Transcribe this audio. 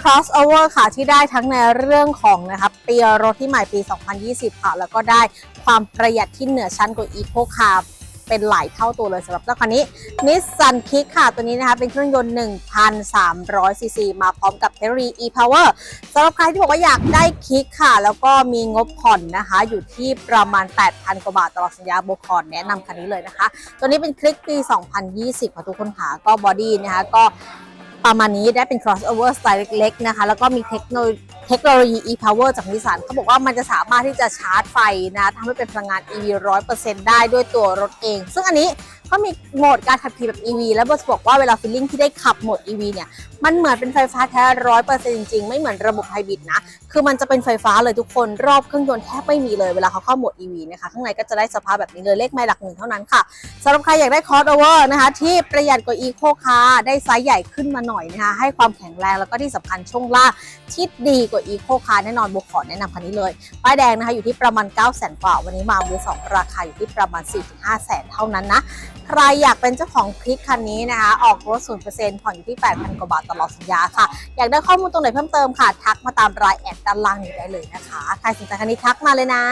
crossover ค่ะที่ได้ทั้งในเรื่องของนะครับปีรถที่ใหม่ปี 2020 ค่ะ แล้วก็ได้ความประหยัดที่เหนือชั้นกว่า Eco Car เป็นหลายเท่าตัวเลยสำหรับเจ้าคันนี้ Nissan Kick ค่ะ ตัวนี้นะคะเป็นเครื่องยนต์ 1,300 ซีซี มาพร้อมกับเทคโนโลยี e-power สำหรับใครที่บอกว่าอยากได้คิกค่ะ แล้วก็มีงบผ่อนนะคะ อยู่ที่ประมาณ 8,000 กว่าบาทตลอดสัญญาโบคอนแนะนำคันนี้เลยนะคะ ตัวนี้เป็นคลิกปี 2020 ค่ะทุกคนค่ะก็บอดี้นะคะก็ ประมาณนี้ได้เป็น crossover สไตล์เล็กๆนะคะ แล้วก็มีเทคโนโลยีเทคโนโลยี e-power จากนิสสันเขาบอกว่ามันจะสามารถที่จะชาร์จไฟนะทำให้เป็นพลังงาน EV 100%ได้ด้วยตัวรถเอง ซึ่งอันนี้ก็มีโหมดการขับขี่แบบ EV แล้วบอสบอกว่าเวลาฟิลลิ่งที่ได้ขับโหมด EV เนี่ย มันเหมือนเป็นไฟฟ้าแท้ร้อยเปอร์เซ็นต์จริงๆ ไม่เหมือนระบบไฮบริดนะ คือมันจะเป็นไฟฟ้าเลยทุกคนรอบเครื่องยนต์แทบไม่มีเลยเวลาเขาเข้าโหมด EV นะคะข้างในก็จะได้สภาพแบบนี้เลยเลขไมล์หลักหนึ่งเท่านั้นค่ะสำหรับใครอยากได้คอร์สโอเวอร์นะคะ ที่ประหยัดกว่า Eco Car ได้ไซส์ใหญ่ขึ้นมาหน่อยนะคะให้ความแข็งแรงแล้วก็ที่สำคัญช่วงล่างที่ดีกว่า Eco Car แน่นอนบุกขอแนะนำคันนี้เลยป้ายแดงนะคะอยู่ที่ประมาณ 9 0 0 0 0 0กว่าวันนี้มามือสองราคาอยู่ที่ประมาณ 4-5แสนเท่านั้นนะใครอยากเป็นเจ้าของคลิกคันนี้นะคะ ออกรถ0%ผ่อนอยู่ที่ 8,000 กว่าบาทตลอดสัญญาค่ะ อยากได้ข้อมูลตรงไหนเพิ่มเติมค่ะ ทักมาตามรายแอดด้านล่างนี้ได้เลยนะคะ ใครสนใจคันนี้ทักมาเลยนะ